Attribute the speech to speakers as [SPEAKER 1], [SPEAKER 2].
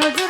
[SPEAKER 1] 我